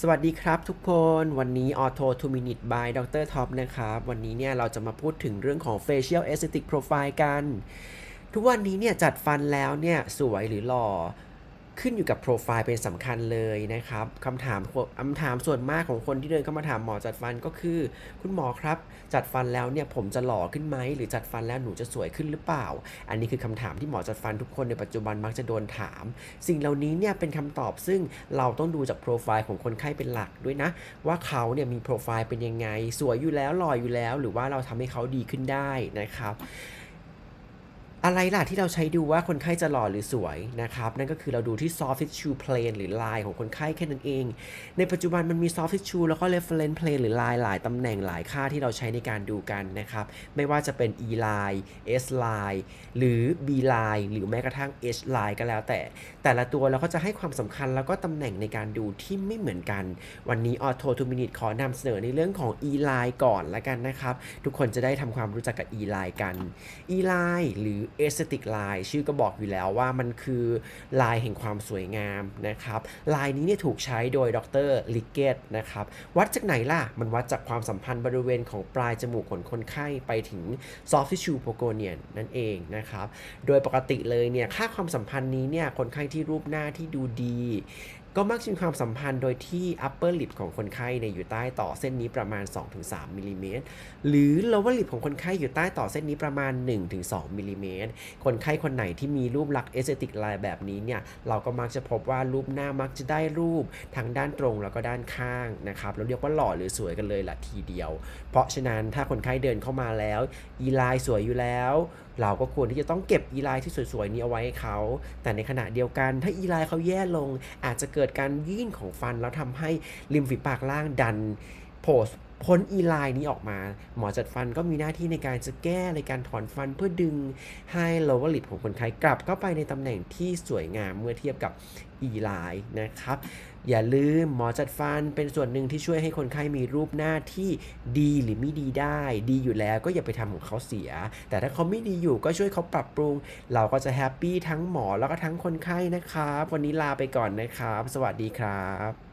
สวัสดีครับทุกคนวันนี้ Auto 2 Minute by ดรท็อปนะครับ วันนี้เนี่ยเราจะมาพูดถึงเรื่องของ Facial Aesthetic Profile กัน ทุกวันนี้เนี่ยจัดฟันแล้วเนี่ยสวยหรือหล่อ ขึ้นอยู่กับโปรไฟล์เป็นสำคัญเลยนะครับคำถามคำถามส่วนมากของคนที่เดินเข้ามาถามหมอจัดฟันก็คือ คุณหมอครับ จัดฟันแล้วเนี่ยผมจะหล่อขึ้นไหมหรือจัดฟันแล้วหนูจะสวยขึ้นหรือเปล่า อันนี้คือคำถามที่หมอจัดฟันทุกคนในปัจจุบันมักจะโดนถาม สิ่งเหล่านี้เนี่ยเป็นคำตอบซึ่งเราต้องดูจากโปรไฟล์ของคนไข้เป็นหลักด้วยนะ ว่าเขาเนี่ยมีโปรไฟล์เป็นยังไง สวยอยู่แล้วหล่ออยู่แล้ว หรือว่าเราทำให้เขาดีขึ้นได้นะครับ อะไรล่ะที่เราใช้ดูว่าคนไข้จะหล่อหรือสวยนะครับ นั่นก็คือเราดูที่ soft tissue plane หรือลายของคนไข้แค่นั้นเอง ในปัจจุบันมันมี soft tissue แล้วก็ reference plane หรือลายหลายตำแหน่งหลายค่าที่เราใช้ในการดูกันนะครับ ไม่ว่าจะเป็น E line S line หรือ B line หรือแม้กระทั่ง H line ก็แล้วแต่ แต่ละตัวเราก็จะให้ความสำคัญแล้วก็ตำแหน่งในการดูที่ไม่เหมือนกัน วันนี้ Auto 2 Minute ขอนำเสนอในเรื่องของ E line ก่อนละกันนะครับ ทุกคนจะได้ทำความรู้จักกับ E line กัน E line หรือ aesthetic line ชื่อก็บอกอยู่แล้วว่ามันคือลายแห่งความสวยงามนะครับ ลายนี้เนี่ยถูกใช้โดยดรลิกเกตนะครับ วัดจากไหนล่ะ มันวัดจากความสัมพันธ์บริเวณของปลายจมูกของคนไข้ไปถึง soft tissue pogonian นั่นเองนะครับ โดยปกติเลยเนี่ย ค่าความสัมพันธ์นี้เนี่ย คนไข้ที่รูปหน้าที่ดูดี ก็มักจะมีความสัมพันธ์โดยที่ upper lip ของคนไข้เนี่ยอยู่ใต้ต่อเส้นนี้ประมาณ 2-3มิลลิเมตรหรือ lower lip ของคนไข้อยู่ใต้ต่อเส้นนี้ประมาณ 1-2มิลลิเมตรคนไข้คนไหนที่มีรูปลักษณ์ aesthetic line แบบนี้เนี่ยเราก็มักจะพบว่ารูปหน้ามักจะได้รูปทั้งด้านตรงแล้วก็ด้านข้างนะครับเราเรียกว่าหล่อหรือสวยกันเลยละทีเดียว เพราะฉะนั้นถ้าคนไข้เดินเข้ามาแล้ว อีไลน์สวยอยู่แล้วเราก็ควรที่จะต้องเก็บอีไลน์ที่สวยๆนี้เอาไว้ให้เขา แต่ในขณะเดียวกัน ถ้าอีไลน์เขาแย่ลง อาจจะเกิดการยื่นของฟันแล้วทำให้ริมฝีปากล่างดันโพส พ้นอีไลน์นี้ออกมา หมอจัดฟันก็มีหน้าที่ในการจะแก้ในการถอนฟันเพื่อดึงให้ lower lip ของคนไข้กลับเข้าไปในตำแหน่งที่สวยงามเมื่อเทียบกับอีไลน์นะครับ อย่าลืมหมอจัดฟันเป็นส่วนหนึ่งที่ช่วยให้คนไข้มีรูปหน้าที่ดีหรือไม่ดีได้ ดีอยู่แล้วก็อย่าไปทำของเขาเสีย แต่ถ้าเขาไม่ดีอยู่ก็ช่วยเขาปรับปรุง เราก็จะแฮปปี้ทั้งหมอแล้วก็ทั้งคนไข้นะครับ วันนี้ลาไปก่อนนะครับ สวัสดีครับ